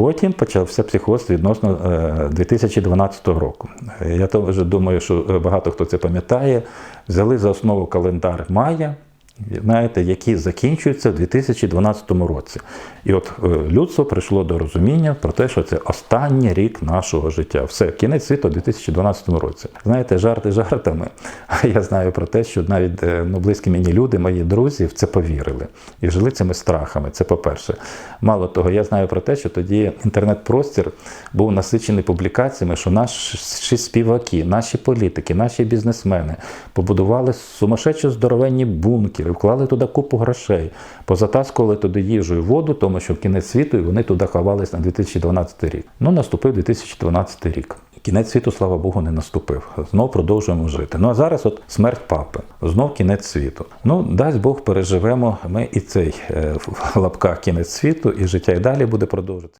Потім почався психоз відносно е, 2012 року. Е, Я теж думаю, що е, багато хто це пам'ятає. Взяли за основу календар Майя, знаєте, який закінчується в 2012 році. І от е, людство прийшло до розуміння про те, що це останній рік нашого життя. Все, кінець світу у 2012 році. Знаєте, жарти жартами. А я знаю про те, що навіть е, ну, близькі мені люди, мої друзі, в це повірили і жили цими страхами. Це по-перше. Мало того, я знаю про те, що тоді інтернет-простір був насичений публікаціями, що наші співаки, наші політики, наші бізнесмени побудували сумасшедші здоровенні бункери, вклали туди купу грошей, позатаскували туди їжу і воду, тому що кінець світу і вони туди ховались на 2012 рік. Ну, наступив 2012 рік. Кінець світу, слава Богу, не наступив. Знов продовжуємо жити. Ну а зараз от смерть папи, знов кінець світу. Ну, дасть Бог переживемо ми і цей е, в лапках кінець світу, і життя і далі буде продовжуватися.